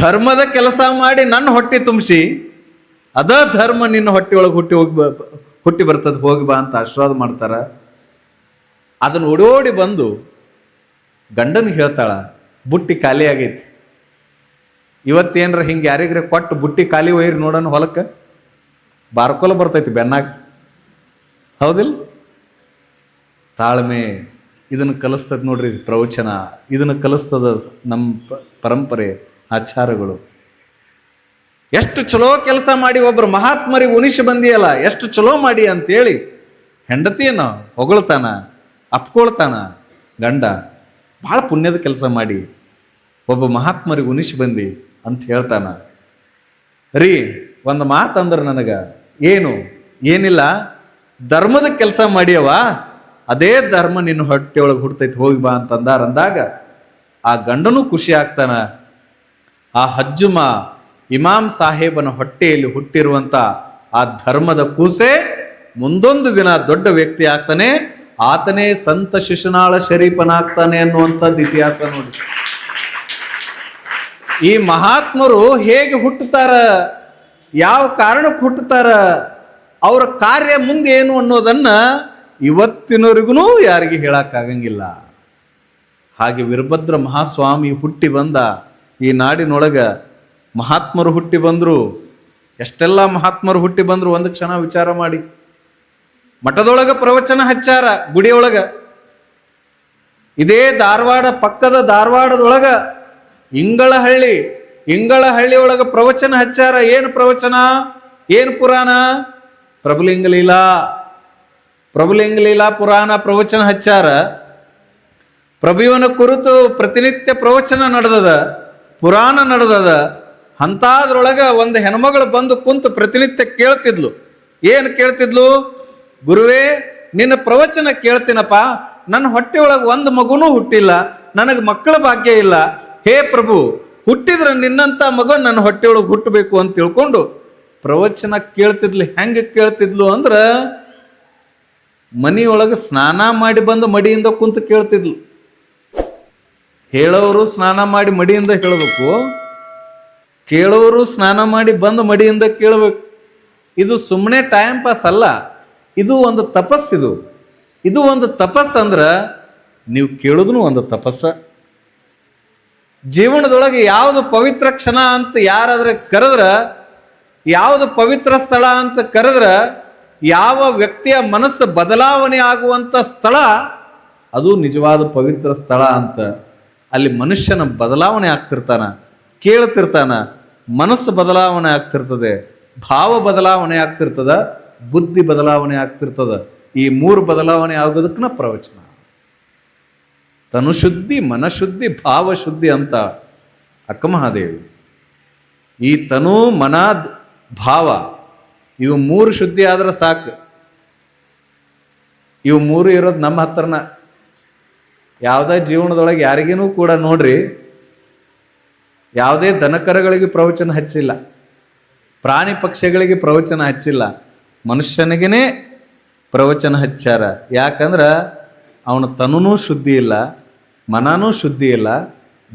ಧರ್ಮದ ಕೆಲಸ ಮಾಡಿ ನನ್ನ ಹೊಟ್ಟಿ ತುಂಬಿಸಿ, ಅದ ಧರ್ಮ ನಿನ್ನ ಹೊಟ್ಟಿ ಒಳಗೆ ಹುಟ್ಟಿ ಹೋಗಿ ಹುಟ್ಟಿ ಬರ್ತದೆ, ಹೋಗಿ ಬಾ ಅಂತ ಆಶೀರ್ವಾದ ಮಾಡ್ತಾರ. ಅದನ್ನ ಓಡೋಡಿ ಬಂದು ಗಂಡನಿಗೆ ಹೇಳ್ತಾಳ, ಬುಟ್ಟಿ ಖಾಲಿ ಆಗೈತಿ. ಇವತ್ತೇನ್ರ ಹಿಂಗೆ ಯಾರಿಗ್ರೆ ಕೊಟ್ಟು ಬುಟ್ಟಿ ಖಾಲಿ ಒಯ್ರಿ ನೋಡೋಣ ಹೊಲಕ್ಕೆ? ಬಾರ್ಕೊಲ ಬರ್ತೈತಿ ಬೆನ್ನಾಗ. ಹೌದಿಲ್ಲ ತಾಳ್ಮೆ ಇದನ್ನು ಕಲಿಸ್ತದ ನೋಡ್ರಿ ಪ್ರವಚನ, ಇದನ್ನು ಕಲಿಸ್ತದ ನಮ್ಮ ಪರಂಪರೆ, ಆಚಾರಗಳು. ಎಷ್ಟು ಚಲೋ ಕೆಲಸ ಮಾಡಿ ಒಬ್ರು ಮಹಾತ್ಮರಿಗೆ ಬಂದಿ ಬಂದಿಯಲ್ಲ, ಎಷ್ಟು ಚಲೋ ಮಾಡಿ ಅಂತೇಳಿ ಹೆಂಡತಿಯನ್ನು ಹೊಗಳ್ತಾನ, ಅಪ್ಕೊಳ್ತಾನ ಗಂಡ. ಭಾಳ ಪುಣ್ಯದ ಕೆಲಸ ಮಾಡಿ ಒಬ್ಬ ಮಹಾತ್ಮರಿಗೆ ಉನಿಸಿ ಬಂದಿ ಅಂತ ಹೇಳ್ತಾನ. ರೀ, ಒಂದು ಮಾತಂದ್ರೆ ನನಗೆ, ಏನು, ಏನಿಲ್ಲ, ಧರ್ಮದ ಕೆಲಸ ಮಾಡಿಯವ ಅದೇ ಧರ್ಮ ನಿನ್ನ ಹೊಟ್ಟೆಯೊಳಗೆ ಹುಡ್ತೈತಿ, ಹೋಗಿ ಬಾ ಅಂತಂದಾರಂದಾಗ ಆ ಗಂಡನೂ ಖುಷಿ ಆಗ್ತಾನ. ಆ ಹಜ್ಜುಮ ಇಮಾಮ್ ಸಾಹೇಬನ ಹೊಟ್ಟೆಯಲ್ಲಿ ಹುಟ್ಟಿರುವಂತ ಆ ಧರ್ಮದ ಕೂಸೆ ಮುಂದೊಂದು ದಿನ ದೊಡ್ಡ ವ್ಯಕ್ತಿ ಆಗ್ತಾನೆ ಆತನೇ ಸಂತ ಶಿಶುನಾಳ ಶರೀಫನಾಗ್ತಾನೆ ಅನ್ನುವಂಥದ್ದು ಇತಿಹಾಸ ನೋಡಿ. ಈ ಮಹಾತ್ಮರು ಹೇಗೆ ಹುಟ್ಟುತ್ತಾರ, ಯಾವ ಕಾರಣಕ್ಕೆ ಹುಟ್ಟುತ್ತಾರ, ಅವರ ಕಾರ್ಯ ಮುಂದೆ ಏನು ಅನ್ನೋದನ್ನ ಇವತ್ತಿನವರೆಗೂ ಯಾರಿಗೆ ಹೇಳಕ್ಕಾಗಂಗಿಲ್ಲ. ಹಾಗೆ ವೀರಭದ್ರ ಮಹಾಸ್ವಾಮಿ ಹುಟ್ಟಿ ಬಂದ ಈ ನಾಡಿನೊಳಗ ಮಹಾತ್ಮರು ಹುಟ್ಟಿ ಬಂದರು, ಎಷ್ಟೆಲ್ಲ ಮಹಾತ್ಮರು ಹುಟ್ಟಿ ಬಂದರು, ಒಂದು ಕ್ಷಣ ವಿಚಾರ ಮಾಡಿ. ಮಠದೊಳಗ ಪ್ರವಚನ ಹಚ್ಚಾರ ಗುಡಿಯೊಳಗ. ಇದೇ ಧಾರವಾಡ ಪಕ್ಕದ ಧಾರವಾಡದೊಳಗ ಇಂಗಳಹಳ್ಳಿ ಇಂಗಳಹಳ್ಳಿ ಒಳಗ ಪ್ರವಚನ ಹಚ್ಚಾರ. ಏನು ಪ್ರವಚನ? ಏನು ಪುರಾಣ? ಪ್ರಭುಲಿಂಗ ಲೀಲಾ. ಪ್ರಭುಲಿಂಗ ಲೀಲಾ ಪುರಾಣ ಪ್ರವಚನ ಹಚ್ಚಾರ. ಪ್ರಭುವನ ಕುರಿತು ಪ್ರತಿನಿತ್ಯ ಪ್ರವಚನ ನಡೆದದ, ಪುರಾಣ ನಡೆದದ. ಅಂತಾದ್ರೊಳಗ ಒಂದು ಹೆಣ್ಮಗಳು ಬಂದು ಕುಂತು ಪ್ರತಿನಿತ್ಯ ಕೇಳ್ತಿದ್ಲು. ಏನು ಕೇಳ್ತಿದ್ಲು? ಗುರುವೇ, ನಿನ್ನ ಪ್ರವಚನ ಕೇಳ್ತೀನಪ್ಪ. ನನ್ನ ಹೊಟ್ಟೆ ಒಳಗೆ ಒಂದು ಮಗುನೂ ಹುಟ್ಟಿಲ್ಲ, ನನಗೆ ಮಕ್ಕಳ ಭಾಗ್ಯ ಇಲ್ಲ. ಹೇ ಪ್ರಭು, ಹುಟ್ಟಿದ್ರೆ ನಿನ್ನಂತ ಮಗು ನನ್ನ ಹೊಟ್ಟೆ ಒಳಗೆ ಹುಟ್ಟಬೇಕು ಅಂತ ತಿಳ್ಕೊಂಡು ಪ್ರವಚನ ಕೇಳ್ತಿದ್ಲು, ಹೆಂಗೆ ಕೇಳ್ತಿದ್ಲು ಅಂದ್ರೆ ಮನೆಯೊಳಗೆ ಸ್ನಾನ ಮಾಡಿ ಬಂದು ಮಡಿಯಿಂದ ಕುಂತು ಕೇಳ್ತಿದ್ಲು. ಹೇಳೋರು ಸ್ನಾನ ಮಾಡಿ ಮಡಿಯಿಂದ ಹೇಳಬೇಕು, ಕೇಳೋರು ಸ್ನಾನ ಮಾಡಿ ಬಂದು ಮಡಿಯಿಂದ ಕೇಳಬೇಕು. ಇದು ಸುಮ್ಮನೆ ಟೈಮ್ ಪಾಸ್ ಅಲ್ಲ. ಇದು ಒಂದು ತಪಸ್ಸಿದು ಇದು. ಒಂದು ತಪಸ್ಸು ಅಂದ್ರೆ ನೀವು ಕೇಳೋದು ಒಂದು ತಪಸ್ಸ ಜೀವನದೊಳಗೆ ಯಾವುದು ಪವಿತ್ರ ಕ್ಷಣ ಅಂತ ಯಾರಾದ್ರೆ ಕರೆದ್ರೆ, ಯಾವುದು ಪವಿತ್ರ ಸ್ಥಳ ಅಂತ ಕರೆದ್ರೆ, ಯಾವ ವ್ಯಕ್ತಿಯ ಮನಸ್ಸು ಬದಲಾವಣೆ ಆಗುವಂಥ ಸ್ಥಳ ಅದು ನಿಜವಾದ ಪವಿತ್ರ ಸ್ಥಳ ಅಂತ. ಅಲ್ಲಿ ಮನುಷ್ಯನ ಬದಲಾವಣೆ ಆಗ್ತಿರ್ತಾನ, ಕೇಳ್ತಿರ್ತಾನ, ಮನಸ್ಸು ಬದಲಾವಣೆ ಆಗ್ತಿರ್ತದೆ, ಭಾವ ಬದಲಾವಣೆ ಆಗ್ತಿರ್ತದ ಬುದ್ಧಿ ಬದಲಾವಣೆ ಆಗ್ತಿರ್ತದ. ಈ ಮೂರು ಬದಲಾವಣೆ ಆಗೋದಕ್ಕನ ಪ್ರವಚನ. ತನುಶುದ್ಧಿ, ಮನಶುದ್ಧಿ, ಭಾವಶುದ್ಧಿ ಅಂತ ಅಕ್ಕಮಹಾದೇವಿ. ಈ ತನು ಮನ ಭಾವ, ಇವು ಮೂರು ಶುದ್ಧಿ ಆದ್ರೆ ಸಾಕು. ಇವು ಮೂರು ಇರೋದು ನಮ್ಮ ಹತ್ರನ. ಯಾವುದೇ ಜೀವನದೊಳಗೆ ಯಾರಿಗೇನೂ ಕೂಡ ನೋಡ್ರಿ, ಯಾವುದೇ ದನಕರಗಳಿಗೆ ಪ್ರವಚನ ಹಚ್ಚಿಲ್ಲ. ಪ್ರಾಣಿ ಪಕ್ಷಿಗಳಿಗೆ ಪ್ರವಚನ ಹಚ್ಚಿಲ್ಲ. ಮನುಷ್ಯನಿಗೇ ಪ್ರವಚನ ಹಚ್ಚಾರ. ಯಾಕಂದ್ರೆ ಅವನ ತನೂ ಶುದ್ಧಿ ಇಲ್ಲ, ಮನನೂ ಶುದ್ಧಿ ಇಲ್ಲ,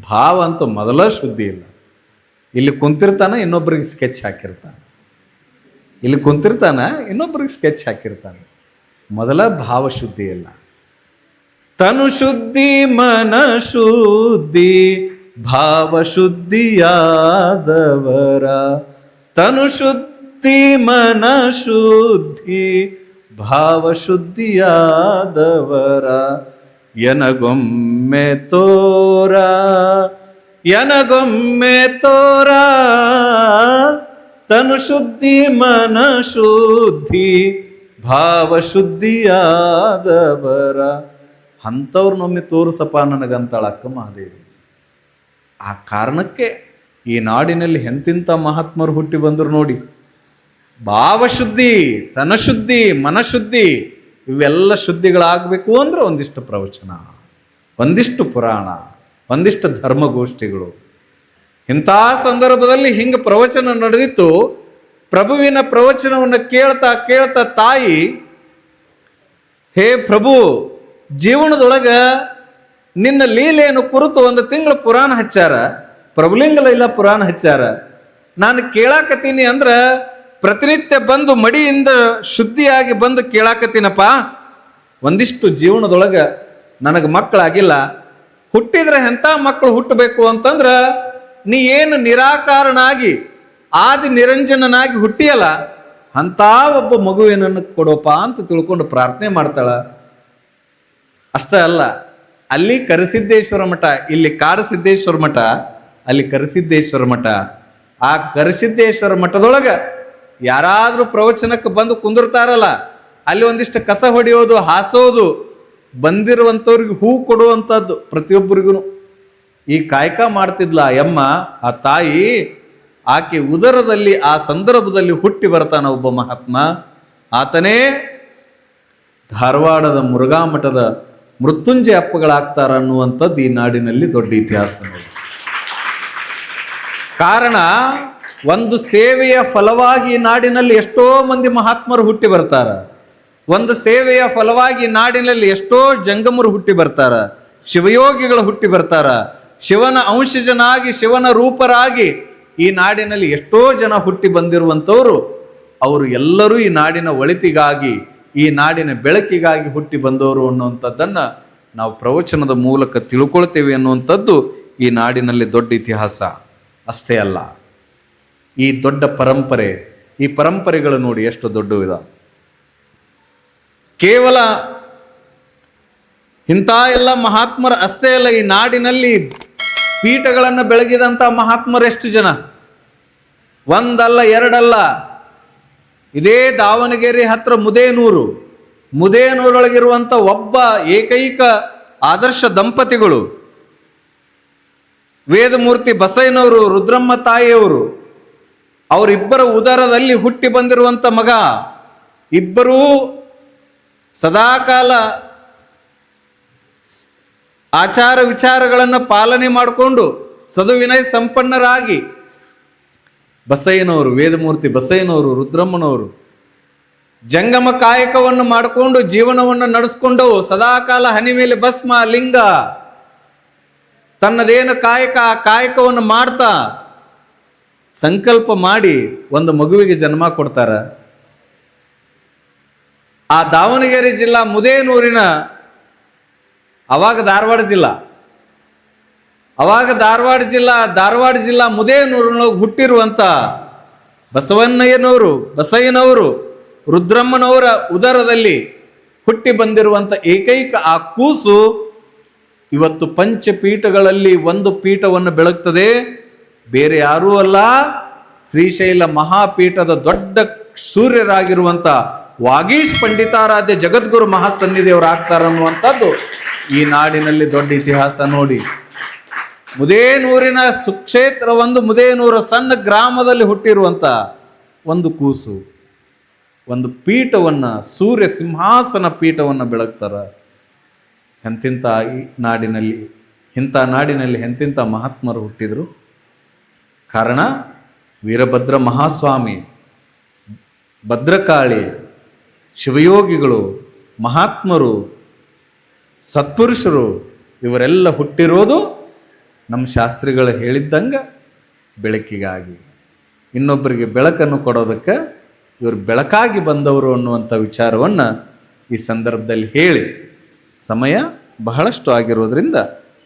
ಭಾವ ಅಂತೂ ಮೊದಲ ಶುದ್ಧಿ ಇಲ್ಲ. ಇಲ್ಲಿ ಕುಂತಿರ್ತಾನ ಇನ್ನೊಬ್ಬರಿಗೆ ಸ್ಕೆಚ್ ಹಾಕಿರ್ತಾನೆ. ಇಲ್ಲಿ ಕುಂತಿರ್ತಾನ ಇನ್ನೊಬ್ಬರಿಗೆ ಸ್ಕೆಚ್ ಹಾಕಿರ್ತಾನೆ. ಮೊದಲ ಭಾವ ಶುದ್ಧಿ ಇಲ್ಲ. ತನು ಶುದ್ಧಿ, ಮನ ಶುದ್ಧಿ, ಭಾವ ಶುದ್ಧಿಯಾದವರ. ತನು ಶುದ್ಧಿ ಮನ ಶುದ್ಧಿ ಭಾವ ಶುದ್ಧಿಯಾದವರ ಎನಗೊಮ್ಮೆ ತೋರ ಎನಗೊಮ್ಮೆ ತೋರ. ತನು ಶುದ್ಧಿ ಮನ ಶುದ್ಧಿ ಭಾವ ಶುದ್ಧಿಯಾದವರ. ಅಂಥವ್ರನ್ನೊಮ್ಮೆ ತೋರಿಸಪ್ಪ ನನಗಂತಾಳ ಅಕ್ಕ ಮಹಾದೇವಿ. ಆ ಕಾರಣಕ್ಕೆ ಈ ನಾಡಿನಲ್ಲಿ ಎಂತಿಂಥ ಮಹಾತ್ಮರು ಹುಟ್ಟಿ ಬಂದರು ನೋಡಿ. ಭಾವಶುದ್ಧಿ, ತನಶುದ್ಧಿ, ಮನಶುದ್ಧಿ, ಇವೆಲ್ಲ ಶುದ್ಧಿಗಳಾಗಬೇಕು ಅಂದ್ರೆ ಒಂದಿಷ್ಟು ಪ್ರವಚನ, ಒಂದಿಷ್ಟು ಪುರಾಣ, ಒಂದಿಷ್ಟು ಧರ್ಮಗೋಷ್ಠಿಗಳು. ಇಂಥ ಸಂದರ್ಭದಲ್ಲಿ ಹಿಂಗೆ ಪ್ರವಚನ ನಡೆದಿತ್ತು. ಪ್ರಭುವಿನ ಪ್ರವಚನವನ್ನು ಕೇಳ್ತಾ ಕೇಳ್ತಾ ತಾಯಿ, ಹೇ ಪ್ರಭು, ಜೀವನದೊಳಗ ನಿನ್ನ ಲೀಲೆಯನ್ನು ಕುರಿತು ಒಂದು ತಿಂಗಳ ಪುರಾಣ ಹಚ್ಚಾರ. ಪ್ರಭುಲಿಂಗ ಇಲ್ಲ ಪುರಾಣ ಹಚ್ಚಾರ. ನಾನು ಕೇಳಾಕತ್ತೀನಿ ಅಂದ್ರ ಪ್ರತಿನಿತ್ಯ ಬಂದು ಮಡಿಯಿಂದ ಶುದ್ಧಿಯಾಗಿ ಬಂದು ಕೇಳಾಕತ್ತೀನಪ್ಪ, ಒಂದಿಷ್ಟು ಜೀವನದೊಳಗೆ ನನಗೆ ಮಕ್ಕಳಾಗಿಲ್ಲ. ಹುಟ್ಟಿದ್ರೆ ಎಂಥ ಮಕ್ಕಳು ಹುಟ್ಟಬೇಕು ಅಂತಂದ್ರೆ, ನೀ ಏನು ನಿರಾಕಾರನಾಗಿ, ಆದಿ ನಿರಂಜನನಾಗಿ ಹುಟ್ಟಿಯಲ್ಲ, ಅಂಥ ಒಬ್ಬ ಮಗುವಿನನ್ನು ಕೊಡೋಪ ಅಂತ ತಿಳ್ಕೊಂಡು ಪ್ರಾರ್ಥನೆ ಮಾಡ್ತಾಳ. ಅಷ್ಟೇ ಅಲ್ಲ, ಅಲ್ಲಿ ಕರಸಿದ್ದೇಶ್ವರ ಮಠ, ಇಲ್ಲಿ ಕಾಡಸಿದ್ದೇಶ್ವರ ಮಠ, ಅಲ್ಲಿ ಕರಸಿದ್ದೇಶ್ವರ ಮಠ. ಆ ಕರಸಿದ್ದೇಶ್ವರ ಮಠದೊಳಗ ಯಾರಾದ್ರೂ ಪ್ರವಚನಕ್ಕೆ ಬಂದು ಕುಂದಿರ್ತಾರಲ್ಲ, ಅಲ್ಲಿ ಒಂದಿಷ್ಟು ಕಸ ಹೊಡೆಯೋದು, ಹಾಸೋದು, ಬಂದಿರುವಂಥವ್ರಿಗೆ ಹೂ ಕೊಡುವಂಥದ್ದು ಪ್ರತಿಯೊಬ್ಬರಿಗೂ ಈ ಕಾಯಕ ಮಾಡ್ತಿದ್ಲ ಯಮ್ಮ ಆ ತಾಯಿ, ಆಕೆ ಉದರದಲ್ಲಿ, ಆ ಸಂದರ್ಭದಲ್ಲಿ ಹುಟ್ಟಿ ಬರ್ತಾನ ಒಬ್ಬ ಮಹಾತ್ಮ. ಆತನೇ ಧಾರವಾಡದ ಮುರುಘಾಮಠದ ಮೃತ್ಯುಂಜಯ ಅಪ್ಪಗಳಾಗ್ತಾರ ಅನ್ನುವಂಥದ್ದು ಈ ನಾಡಿನಲ್ಲಿ ದೊಡ್ಡ ಇತಿಹಾಸ. ಕಾರಣ ಒಂದು ಸೇವೆಯ ಫಲವಾಗಿ ನಾಡಿನಲ್ಲಿ ಎಷ್ಟೋ ಮಂದಿ ಮಹಾತ್ಮರು ಹುಟ್ಟಿ ಬರ್ತಾರ. ಒಂದು ಸೇವೆಯ ಫಲವಾಗಿ ನಾಡಿನಲ್ಲಿ ಎಷ್ಟೋ ಜಂಗಮರು ಹುಟ್ಟಿ ಬರ್ತಾರ. ಶಿವಯೋಗಿಗಳು ಹುಟ್ಟಿ ಬರ್ತಾರ. ಶಿವನ ಅಂಶಜನಾಗಿ ಶಿವನ ರೂಪರಾಗಿ ಈ ನಾಡಿನಲ್ಲಿ ಎಷ್ಟೋ ಜನ ಹುಟ್ಟಿ ಬಂದಿರುವಂಥವ್ರು. ಅವರು ಎಲ್ಲರೂ ಈ ನಾಡಿನ ಒಳಿತಿಗಾಗಿ, ಈ ನಾಡಿನ ಬೆಳಕಿಗಾಗಿ ಹುಟ್ಟಿ ಬಂದವರು ಅನ್ನುವಂಥದ್ದನ್ನ ನಾವು ಪ್ರವಚನದ ಮೂಲಕ ತಿಳ್ಕೊಳ್ತೇವೆ ಅನ್ನುವಂಥದ್ದು ಈ ನಾಡಿನಲ್ಲಿ ದೊಡ್ಡ ಇತಿಹಾಸ. ಅಷ್ಟೇ ಅಲ್ಲ. ಈ ದೊಡ್ಡ ಪರಂಪರೆ, ಈ ಪರಂಪರೆಗಳು ನೋಡಿ ಎಷ್ಟು ದೊಡ್ಡ ವಿಧ. ಕೇವಲ ಇಂಥ ಎಲ್ಲ ಮಹಾತ್ಮರ ಅಷ್ಟೇ ಅಲ್ಲ, ಈ ನಾಡಿನಲ್ಲಿ ಪೀಠಗಳನ್ನು ಬೆಳಗಿದಂಥ ಮಹಾತ್ಮರೆಷ್ಟು ಜನ? ಒಂದಲ್ಲ, ಎರಡಲ್ಲ. ಇದೇ ದಾವಣಗೆರೆ ಹತ್ರ ಮುದೇನೂರು. ಮುದೇನೂರೊಳಗಿರುವಂಥ ಒಬ್ಬ ಏಕೈಕ ಆದರ್ಶ ದಂಪತಿಗಳು, ವೇದಮೂರ್ತಿ ಬಸಯ್ಯನವರು, ರುದ್ರಮ್ಮ ತಾಯಿಯವರು ಅವರಿಬ್ಬರ ಉದರದಲ್ಲಿ ಹುಟ್ಟಿ ಬಂದಿರುವಂಥ ಮಗ, ಇಬ್ಬರೂ ಸದಾಕಾಲ ಆಚಾರ ವಿಚಾರಗಳನ್ನು ಪಾಲನೆ ಮಾಡಿಕೊಂಡು ಸದುವಿನಯ ಸಂಪನ್ನರಾಗಿ ಬಸಯ್ಯನವರು, ವೇದಮೂರ್ತಿ ಬಸಯ್ಯನವರು, ರುದ್ರಮ್ಮನವರು ಜಂಗಮ ಕಾಯಕವನ್ನು ಮಾಡಿಕೊಂಡು ಜೀವನವನ್ನು ನಡೆಸ್ಕೊಂಡು ಸದಾಕಾಲ ಹನಿ ಮೇಲೆ ಭಸ್ಮ, ಲಿಂಗ ತನ್ನದೇನು ಕಾಯಕ, ಆ ಕಾಯಕವನ್ನು ಮಾಡ್ತಾ ಸಂಕಲ್ಪ ಮಾಡಿ ಒಂದು ಮಗುವಿಗೆ ಜನ್ಮ ಕೊಡ್ತಾರೆ. ಆ ದಾವಣಗೆರೆ ಜಿಲ್ಲಾ ಮುದೇನೂರಿನ ಅವಾಗ ಧಾರವಾಡ ಜಿಲ್ಲಾ. ಅವಾಗ ಧಾರವಾಡ ಜಿಲ್ಲಾ ಧಾರವಾಡ ಜಿಲ್ಲಾ ಮುದೇನೂರಿನೊಳಗೆ ಹುಟ್ಟಿರುವಂತ ಬಸವಣ್ಣಯ್ಯನವರು, ಬಸಯ್ಯನವರು, ರುದ್ರಮ್ಮನವರ ಉದರದಲ್ಲಿ ಹುಟ್ಟಿ ಬಂದಿರುವಂತ ಏಕೈಕ ಆ ಕೂಸು ಇವತ್ತು ಪಂಚಪೀಠಗಳಲ್ಲಿ ಒಂದು ಪೀಠವನ್ನು ಬೆಳಗ್ತದೆ. ಬೇರೆ ಯಾರೂ ಅಲ್ಲ. ಶ್ರೀಶೈಲ ಮಹಾಪೀಠದ ದೊಡ್ಡ ಸೂರ್ಯರಾಗಿರುವಂತ ವಾಗೀಶ್ ಪಂಡಿತಾರಾಧ್ಯ ಜಗದ್ಗುರು ಮಹಾಸನ್ನಿಧಿಯವರು ಆಗ್ತಾರ ಅನ್ನುವಂಥದ್ದು ಈ ನಾಡಿನಲ್ಲಿ ದೊಡ್ಡ ಇತಿಹಾಸ ನೋಡಿ. ಮುದೇನೂರಿನ ಸುಕ್ಷೇತ್ರ ಒಂದು ಮುದೇನೂರ ಸಣ್ಣ ಗ್ರಾಮದಲ್ಲಿ ಹುಟ್ಟಿರುವಂತ ಒಂದು ಕೂಸು. ಒಂದು ಪೀಠವನ್ನ ಸೂರ್ಯ ಸಿಂಹಾಸನ ಪೀಠವನ್ನ ಬೆಳಗ್ತಾರ. ಎಂತಿಂಥ ಈ ನಾಡಿನಲ್ಲಿ ಇಂಥ ನಾಡಿನಲ್ಲಿ ಎಂತಿಂಥ ಮಹಾತ್ಮರು ಹುಟ್ಟಿದ್ರು? ಕಾರಣ ವೀರಭದ್ರ ಮಹಾಸ್ವಾಮಿ, ಭದ್ರಕಾಳಿ, ಶಿವಯೋಗಿಗಳು, ಮಹಾತ್ಮರು, ಸತ್ಪುರುಷರು ಇವರೆಲ್ಲ ಹುಟ್ಟಿರೋದು ನಮ್ಮ ಶಾಸ್ತ್ರಿಗಳು ಹೇಳಿದ್ದಂಗೆ ಬೆಳಕಿಗಾಗಿ. ಇನ್ನೊಬ್ಬರಿಗೆ ಬೆಳಕನ್ನು ಕೊಡೋದಕ್ಕೆ ಇವರು ಬೆಳಕಾಗಿ ಬಂದವರು ಅನ್ನುವಂಥ ವಿಚಾರವನ್ನು ಈ ಸಂದರ್ಭದಲ್ಲಿ ಹೇಳಿ ಸಮಯ ಬಹಳಷ್ಟು ಆಗಿರೋದರಿಂದ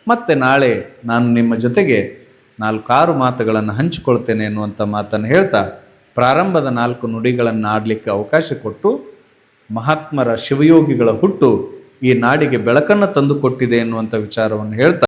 ಮತ್ತೆ ನಾಳೆ ನಾನು ನಿಮ್ಮ ಜೊತೆಗೆ ನಾಲ್ಕಾರು ಮಾತುಗಳನ್ನು ಹಂಚಿಕೊಳ್ತೇನೆ ಎನ್ನುವಂಥ ಮಾತನ್ನು ಹೇಳ್ತಾ ಪ್ರಾರಂಭದ ನಾಲ್ಕು ನುಡಿಗಳನ್ನು ಆಡಲಿಕ್ಕೆ ಅವಕಾಶ ಕೊಟ್ಟು ಮಹಾತ್ಮರ ಶಿವಯೋಗಿಗಳ ಹುಟ್ಟು ಈ ನಾಡಿಗೆ ಬೆಳಕನ್ನು ತಂದುಕೊಟ್ಟಿದೆ ಎನ್ನುವಂಥ ವಿಚಾರವನ್ನು ಹೇಳ್ತಾ